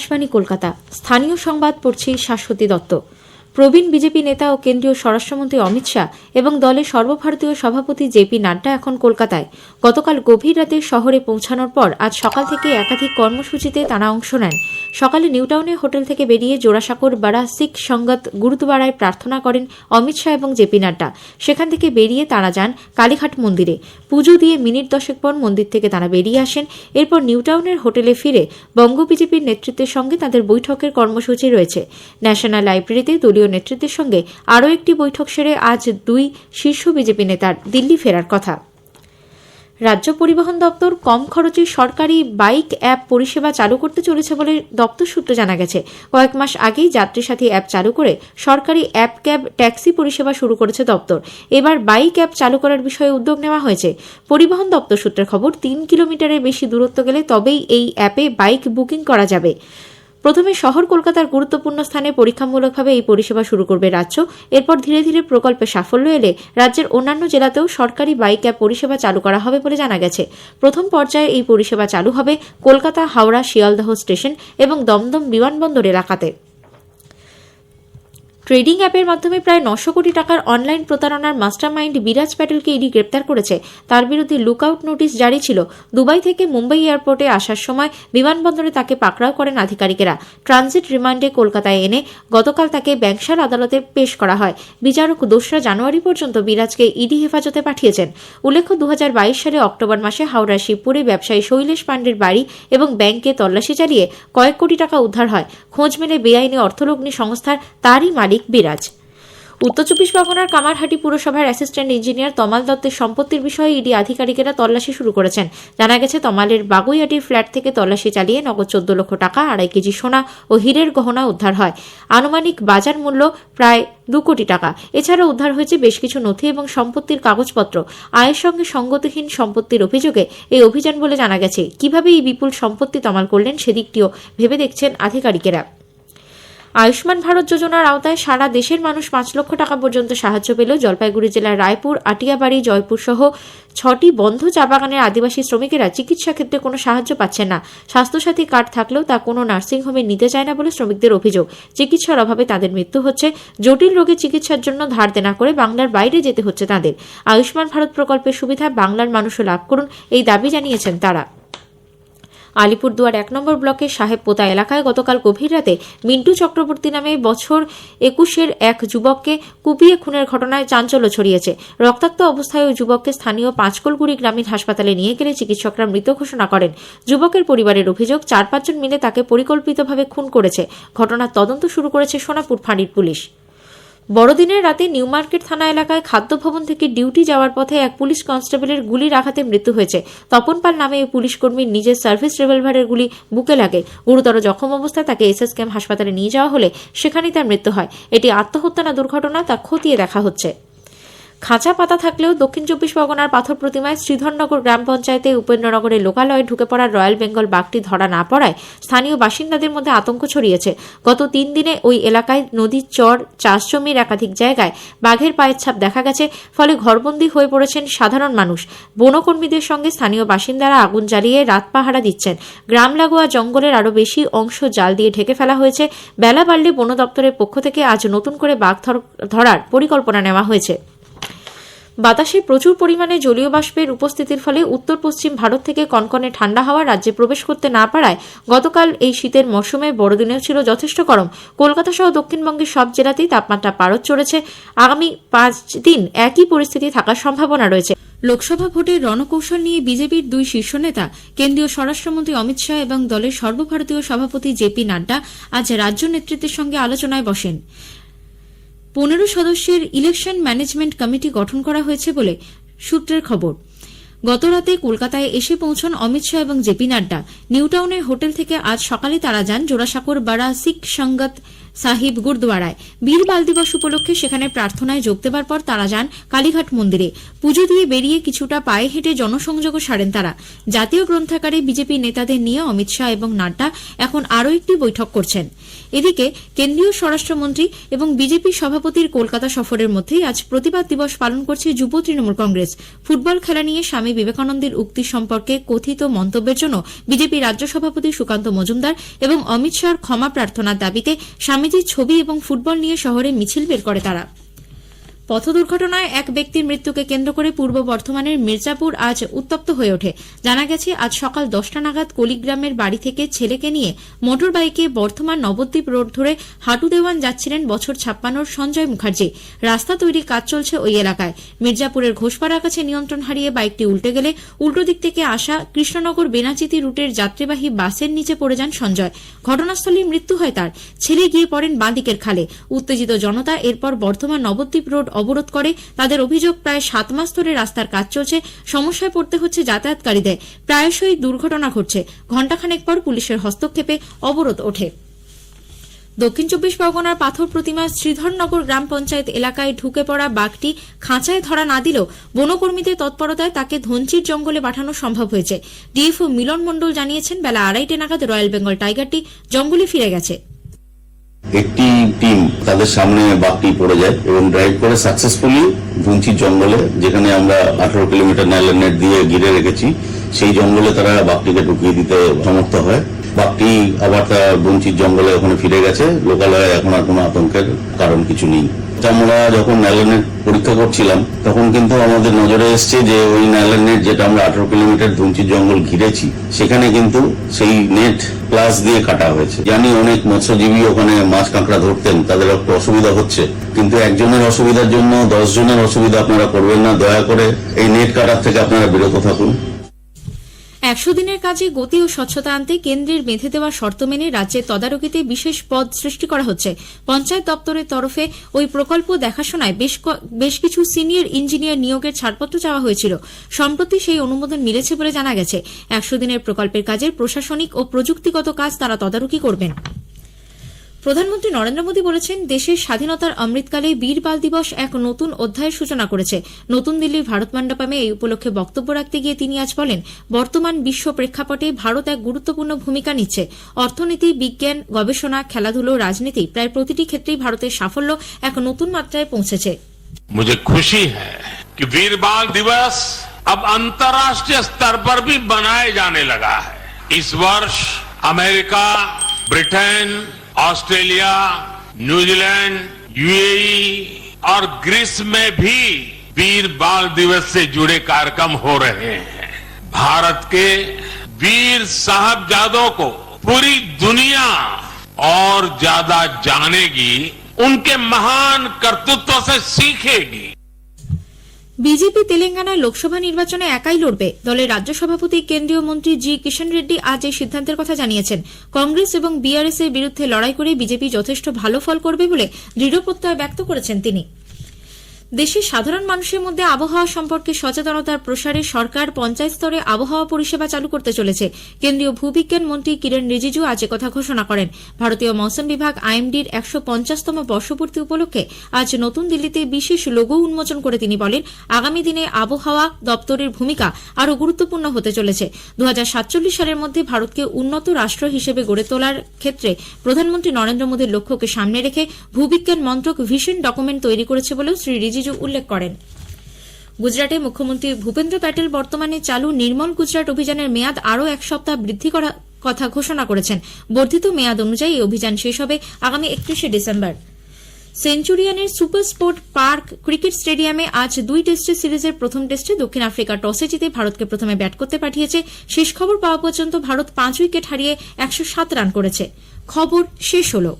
আকাশবাণী কলকাতা। স্থানীয় সংবাদ পড়ছি শাশ্বতী দত্ত। প্রবীণ বিজেপি নেতা ও কেন্দ্রীয় স্বরাষ্ট্রমন্ত্রী অমিত শাহ এবং দলের সর্বভারতীয় সভাপতি জেপি নাড্ডা এখন কলকাতায়। গতকাল গভীর রাতে শহরে পৌঁছানোর পর আজ সকাল থেকে একাধিক কর্মসূচিতে তারা অংশ নেন। সকালে নিউটাউনে হোটেল থেকে বেরিয়ে জোড়াসাঁকোর বাড়া শিখ সঙ্গত গুরুদ্বারায় প্রার্থনা করেন অমিত শাহ এবং জেপি নাড্ডা। সেখান থেকে বেরিয়ে তারা যান কালীঘাট মন্দিরে। পুজো দিয়ে মিনিট দশেক পর মন্দির থেকে তারা বেরিয়ে আসেন। এরপর নিউটাউনের হোটেলে ফিরে বঙ্গ বিজেপির নেতৃত্বের সঙ্গে তাদের বৈঠকের কর্মসূচি রয়েছে। ন্যাশনাল লাইব্রেরিতে দলীয় নেতৃত্বের সঙ্গে আরও একটি বৈঠক সেরে আজ দুই শীর্ষ বিজেপি নেতার দিল্লি ফেরার কথা। রাজ্য পরিবহন দপ্তর কম খরচে সরকারি বাইক অ্যাপ পরিষেবা চালু করতে চলেছে বলে দপ্তর সূত্রে জানা গেছে। কয়েক মাস আগেই যাত্রী সাথী অ্যাপ চালু করে সরকারি অ্যাপ ক্যাব ট্যাক্সি পরিষেবা শুরু করেছে দপ্তর। এবার বাইক অ্যাপ চালু করার বিষয়ে উদ্যোগ নেওয়া হয়েছে। পরিবহন দপ্তর সূত্রের খবর, তিন কিলোমিটারের বেশি দূরত্ব গেলে তবেই এই অ্যাপে বাইক বুকিং করা যাবে। প্রথমে শহর কলকাতার গুরুত্বপূর্ণ স্থানে পরীক্ষামূলকভাবে এই পরিষেবা শুরু করবে রাজ্য। এরপর ধীরে ধীরে প্রকল্পে সাফল্য এলে রাজ্যের অন্যান্য জেলাতেও সরকারি বাইক অ্যাপ পরিষেবা চালু করা হবে বলে জানা গেছে। প্রথম পর্যায়ে এই পরিষেবা চালু হবে কলকাতা, হাওড়া, শিয়ালদহ স্টেশন এবং দমদম বিমানবন্দর এলাকাতে। ট্রেডিং অ্যাপের মাধ্যমে প্রায় নশো কোটি টাকার অনলাইন প্রতারণার মাস্টারমাইন্ড বিরাজ প্যাটেলকে ইডি গ্রেপ্তার করেছে। তার বিরুদ্ধে লুকআউট নোটিশ জারি ছিল। দুবাই থেকে মুম্বাই এয়ারপোর্টে আসার সময় বিমানবন্দরে তাকে পাকড়াও করেন আধিকারিকেরা। ট্রানজিট রিমান্ডে কলকাতায় এনে গতকাল তাকে ব্যাংশাল আদালতে পেশ করা হয়। বিচারক দোসরা জানুয়ারি পর্যন্ত বিরাজকে ইডি হেফাজতে পাঠিয়েছেন। উল্লেখ্য দু হাজার বাইশ সালে অক্টোবর মাসে হাওড়ার শিবপুরে ব্যবসায়ী শৈলেশ পাণ্ডের বাড়ি এবং ব্যাংকে তল্লাশি চালিয়ে কয়েক কোটি টাকা উদ্ধার হয়। খোঁজ মেলে বেআইনি অর্থলগ্নি সংস্থার তারই মালিক বিরাজ। উত্তর চব্বিশ পরগনার কামারহাটি পুরসভার অ্যাসিস্ট্যান্ট ইঞ্জিনিয়ার তমাল দত্তের সম্পত্তির বিষয়ে ইডি আধিকারিকেরা তল্লাশি শুরু করেছেন। জানা গেছে, তমালের বাগুইয়াটির ফ্ল্যাট থেকে তল্লাশি চালিয়ে নগদ চোদ্দ লক্ষ টাকা, আড়াই কেজি সোনা ও হীরের গহনা উদ্ধার হয়। আনুমানিক বাজার মূল্য প্রায় দু কোটি টাকা। এছাড়া উদ্ধার হয়েছে বেশ কিছু নথি এবং সম্পত্তির কাগজপত্র। আয়ের সঙ্গে সঙ্গতিহীন সম্পত্তির অভিযোগে এই অভিযান বলে জানা গেছে। কীভাবে এই বিপুল সম্পত্তি তমাল করলেন, সেদিকটিও ভেবে দেখছেন আধিকারিকেরা। আয়ুষ্মান ভারত যোজনার আওতায় সারা দেশের মানুষ পাঁচ লক্ষ টাকা পর্যন্ত সাহায্য পেল জলপাইগুড়ি জেলার রায়পুর, আটিয়াবাড়ি, জয়পুর সহ ছটি বন্ধ চা বাগানের আদিবাসী শ্রমিকেরা চিকিৎসা ক্ষেত্রে কোনো সাহায্য পাচ্ছেন না। স্বাস্থ্যসাথী কার্ড থাকলেও তা কোনো নার্সিংহোমে নিতে চায় না বলে শ্রমিকদের অভিযোগ। চিকিৎসার অভাবে তাদের মৃত্যু হচ্ছে। জটিল রোগে চিকিৎসার জন্য ধার দেনা করে বাংলার বাইরে যেতে হচ্ছে তাদের। আয়ুষ্মান ভারত প্রকল্পের সুবিধা বাংলার মানুষও লাভ করুন, এই দাবি জানিয়েছেন তারা। আলিপুরদুয়ার এক নম্বর ব্লকের সাহেবপোতা এলাকায় গতকাল গভীর রাতে মিন্টু চক্রবর্তী নামে বছর একুশের এক যুবককে কুপিয়ে খুনের ঘটনায় চাঞ্চল্য ছড়িয়েছে। রক্তাক্ত অবস্থায় ওই যুবককে স্থানীয় পাঁচকলগুড়ি গ্রামীণ হাসপাতালে নিয়ে গেলে চিকিৎসকরা মৃত ঘোষণা করেন। যুবকের পরিবারের অভিযোগ, চার পাঁচজন মিলে তাকে পরিকল্পিতভাবে খুন করেছে। ঘটনার তদন্ত শুরু করেছে সোনাপুর ফাঁড়ির পুলিশ। বড়দিনের রাতে নিউ মার্কেট থানা এলাকায় খাদ্য ভবন থেকে ডিউটি যাওয়ার পথে এক পুলিশ কনস্টেবলের গুলির আঘাতে মৃত্যু হয়েছে। তপন পাল নামে এই পুলিশ কর্মীর নিজের সার্ভিস রিভলভারের গুলি বুকে লাগে। গুরুতর জখম অবস্থায় তাকে এসএসকেএম হাসপাতালে নিয়ে যাওয়া হলে সেখানেই তার মৃত্যু হয়। এটি আত্মহত্যা না দুর্ঘটনা, তা খতিয়ে দেখা হচ্ছে। খাঁচা পাতা থাকলেও দক্ষিণ চব্বিশ পরগনার পাথর প্রতিমায় শ্রীধরনগর গ্রাম পঞ্চায়েতে উপেন্দ্রনগরের লোকালয়ে ঢুকে পড়া রয়্যাল বেঙ্গল বাঘটি ধরা না পড়ায় স্থানীয় বাসিন্দাদের মধ্যে আতঙ্ক ছড়িয়েছে। গত তিন দিনে ওই এলাকায় নদীর চর, চাষ জমির একাধিক জায়গায় বাঘের পায়ের ছাপ দেখা গেছে, ফলে ঘরবন্দি হয়ে পড়েছেন সাধারণ মানুষ। বনকর্মীদের সঙ্গে স্থানীয় বাসিন্দারা আগুন জ্বালিয়ে রাত পাহারা দিচ্ছেন। গ্রাম লাগোয়া জঙ্গলের আরও বেশি অংশ জাল দিয়ে ঢেকে ফেলা হয়েছে। বেলা বাড়লে বন দপ্তরের পক্ষ থেকে আজ নতুন করে বাঘ ধর- ধরার পরিকল্পনা নেওয়া হয়েছে। বাতাসে প্রচুর পরিমাণে জলীয় বাষ্পের উপস্থিতির ফলে উত্তর পশ্চিম ভারত থেকে কনকনে ঠান্ডা হাওয়া রাজ্যে প্রবেশ করতে না পারায় গতকাল এই শীতের মৌসুমে বড়দিনেও ছিল যথেষ্ট গরম। কলকাতা সহ দক্ষিণবঙ্গের সব জেলাতেই তাপমাত্রা পারদ চড়েছে। আগামী পাঁচ দিন একই পরিস্থিতি থাকার সম্ভাবনা রয়েছে। লোকসভা ভোটের রণকৌশল নিয়ে বিজেপির দুই শীর্ষ নেতা, কেন্দ্রীয় স্বরাষ্ট্রমন্ত্রী অমিত শাহ এবং দলের সর্বভারতীয় সভাপতি জেপি নাড্ডা আজ রাজ্য নেতৃত্বের সঙ্গে আলোচনায় বসেন। পনেরো সদস্যের ইলেকশন ম্যানেজমেন্ট কমিটি গঠন করা হয়েছে বলে সূত্রের খবর। গতরাতে কলকাতায় এসে পৌঁছন অমিত শাহ এবং জেপি নাড্ডা। নিউটাউনের হোটেল থেকে আজ সকালে তারা যান জোড়াসাঁকোর বাড়া শিখ সঙ্গত সাহিব গুরুদুয়ারায়। বীর বাল দিবস উপলক্ষে সেখানে প্রার্থনায় যোগ দেবার পর তারা যান কালীঘাট মন্দিরে। পুজো দিয়ে বেরিয়ে কিছুটা পায়ে হেঁটে জনসংযোগও সারেন তারা। জাতীয় গ্রন্থাগারে বিজেপি নেতাদের নিয়ে অমিত শাহ এবং নাড্ডা এখন আরও একটি বৈঠক করছেন। এদিকে কেন্দ্রীয় স্বরাষ্ট্রমন্ত্রী এবং বিজেপি সভাপতির কলকাতা সফরের মধ্যেই আজ প্রতিবাদ দিবস পালন করছে যুব তৃণমূল কংগ্রেস। ফুটবল খেলা নিয়ে স্বামী বিবেকানন্দের উক্তি সম্পর্কে কথিত মন্তব্যের জন্য বিজেপি রাজ্য সভাপতি সুকান্ত মজুমদার এবং অমিত শাহর ক্ষমা প্রার্থনার দাবিতে ছবি এবং ফুটবল নিয়ে শহরে মিছিল বের করে তারা। পথ দুর্ঘটনায় এক ব্যক্তির মৃত্যুকে কেন্দ্র করে পূর্ব বর্ধমানের মির্জাপুর আজ উত্তপ্ত হয়ে ওঠে। জানা গেছে, আজ সকাল দশটা নাগাদ কলিগ্রামের বাড়ি থেকে ছেলেকে নিয়ে মোটর বাইকে বর্ধমান নবদ্বীপ রোড ধরে হাটু দেওয়ান যাচ্ছিলেন বছর ছাপ্পান্নর সঞ্জয় মুখার্জি। রাস্তা তৈরি কাজ চলছে ওই এলাকায়। মির্জাপুরের ঘোষপাড়া কাছে নিয়ন্ত্রণ হারিয়ে বাইকটি উল্টে গেলে উল্টো দিক থেকে আসা কৃষ্ণনগর বেনাচিতি রুটের যাত্রীবাহী বাসের নিচে পড়ে যান সঞ্জয়। ঘটনাস্থলেই মৃত্যু হয় তার। ছেলে গিয়ে পড়েন বাঁদিকের খালে। উত্তেজিত জনতা এরপর বর্ধমান নবদ্বীপ রোড অবরোধ করে। তাদের অভিযোগ প্রায় সাত মাস ধরে রাস্তার কাজ চলছে। সমস্যায় পড়তে হচ্ছে যাতায়াতকারীদের। প্রায়শই দুর্ঘটনা ঘটছে। ঘণ্টাখানেক পর পুলিশের হস্তক্ষেপে অবরোধ ওঠে। দক্ষিণ চব্বিশ পরগনার পাথর প্রতিমা শ্রীধরনগর গ্রাম পঞ্চায়েত এলাকায় ঢুকে পড়া বাঘটি খাঁচায় ধরা না দিলেও বনকর্মীদের তৎপরতায় তাকে ধনচির জঙ্গলে পাঠানো সম্ভব হয়েছে। ডিএফও মিলন মণ্ডল জানিয়েছেন, বেলা আড়াইটে নাগাদ রয়্যাল বেঙ্গল টাইগারটি জঙ্গলে ফিরে গেছে। একটি টিম তাদের সামনে বাঘটি পড়ে যায় এবং ড্রাইভ করে সাকসেসফুলি ভুঞ্চির জঙ্গলে, যেখানে আমরা আঠারো কিলোমিটার নাইলের নেট দিয়ে ঘিরে রেখেছি, সেই জঙ্গলে তারা বাঘটিকে ঢুকিয়ে দিতে সমর্থ হয়। বাঘটি আবার তার বঞ্চির জঙ্গলে ওখানে ফিরে গেছে। লোকালয়ে এখন আর কোনো আতঙ্কের কারণ কিছু নেই। আমরা যখন ন্যালেনের পরীক্ষা করছিলাম, তখন কিন্তু আমাদের নজরে এসছে যে ওই ন্যালের নেট যেটা আমরা আঠারো কিলোমিটার ধুঞ্চির জঙ্গল ঘিরেছি, সেখানে কিন্তু সেই নেট প্লাস দিয়ে কাটা হয়েছে। জানি অনেক মৎস্যজীবী ওখানে মাছ কাঁকড়া ধরতেন, তাদের একটু অসুবিধা হচ্ছে। কিন্তু একজনের অসুবিধার জন্য দশ জনের অসুবিধা আপনারা করবেন না, দয়া করে এই নেট কাটার থেকে আপনারা বিরত থাকুন। একশো দিনের কাজে গতি ও স্বচ্ছতা আনতে কেন্দ্রের বেঁধে দেওয়া শর্ত মেনে রাজ্যের তদারকিতে বিশেষ পদ সৃষ্টি করা হচ্ছে। পঞ্চায়েত দপ্তরের তরফে ওই প্রকল্প দেখাশোনায় বেশ কিছু সিনিয়র ইঞ্জিনিয়ার নিয়োগের ছাড়পত্র চাওয়া হয়েছিল। সম্প্রতি সেই অনুমোদন মিলেছে বলে জানা গেছে। একশো দিনের প্রকল্পের কাজের প্রশাসনিক ও প্রযুক্তিগত কাজ তারা তদারকি করবেন। প্রধানমন্ত্রী নরেন্দ্র মোদী বলেছেন দেশের স্বাধীনতার অমৃতকালে বীর বাল দিবস এক নতুন অধ্যায়ের সূচনা করেছে নতুন দিল্লির ভারত মণ্ডপমে এই উপলক্ষে বক্তব্য রাখতে গিয়ে তিনি আজ বলেন বর্তমান বিশ্ব প্রেক্ষাপটে ভারত এক গুরুত্বপূর্ণ ভূমিকা নিচ্ছে অর্থনীতি বিজ্ঞান গবেষণা খেলাধুলো রাজনীতি প্রায় প্রতিটি ক্ষেত্রেই ভারতের সাফল্য এক নতুন মাত্রায় পৌঁছেছে मुझे खुशी है कि वीर बाल दिवस अब अंतर्राष्ट्रीय स्तर पर भी मनाए जाने लगा है इस वर्ष America Britain Australia, New Zealand, UAE और ग्रीस में भी वीर बाल दिवस से जुड़े कार्यक्रम हो रहे हैं। भारत के वीर साहबजादों को पूरी दुनिया और ज़्यादा जानेगी, उनके महान कर्तृत्व से सीखेगी। বিজেপি তেলেঙ্গানায় লোকসভা নির্বাচনে একাই লড়বে। দলের রাজ্য সভাপতি কেন্দ্রীয় মন্ত্রী জি কিষণ রেড্ডি আজ এই সিদ্ধান্তের কথা জানিয়েছেন। কংগ্রেস এবং বিআরএস এর বিরুদ্ধে লড়াই করে বিজেপি যথেষ্ট ভালো ফল করবে বলে দৃঢ় প্রত্যয় ব্যক্ত করেছেন তিনি। দেশের সাধারণ মানুষের মধ্যে আবহাওয়া সম্পর্কে সচেতনতার প্রসারে সরকার পঞ্চায়েত স্তরে আবহাওয়া পরিষেবা চালু করতে চলেছে। কেন্দ্রীয় ভূবিজ্ঞান মন্ত্রী কিরণ রিজিজু আজ কথা ঘোষণা করেন। ভারতীয় মৌসুম বিভাগ আইএমডির একশো পঞ্চাশতম বর্ষপূর্তি উপলক্ষে আজ নতুন দিল্লিতে বিশেষ লোগো উন্মোচন করে তিনি বলেন, আগামী দিনে আবহাওয়া দপ্তরের ভূমিকা আরও গুরুত্বপূর্ণ হতে চলেছে। দু হাজার সাতচল্লিশ সালের মধ্যে ভারতকে উন্নত রাষ্ট্র হিসেবে গড়ে তোলার ক্ষেত্রে প্রধানমন্ত্রী নরেন্দ্র মোদীর লক্ষ্যকে সামনে রেখে ভূবিজ্ঞান মন্ত্রক ভিশন ডকুমেন্ট তৈরি করেছে বলেও শ্রী রিজিজু উল্লেখ করেন। গুজরাটে মুখ্যমন্ত্রী ভূপেন্দ্র প্যাটেল বর্তমানে চালু নির্মল গুজরাট অভিযানের মেয়াদ আরও এক সপ্তাহ বৃদ্ধি করার কথা ঘোষণা করেছেন। বর্ধিত মেয়াদ অনুযায়ী এই অভিযান শেষ হবে আগামী একত্রিশে ডিসেম্বর। সেঞ্চুরিয়ানের সুপার স্পোর্ট পার্ক ক্রিকেট স্টেডিয়ামে আজ দুই টেস্টের সিরিজের প্রথম টেস্টে দক্ষিণ আফ্রিকা টসে জিতে ভারতকে প্রথমে ব্যাট করতে পাঠিয়েছে। শেষ খবর পাওয়া পর্যন্ত ভারত পাঁচ উইকেট হারিয়ে একশো সাত রান করেছে। খবর শেষ হলো।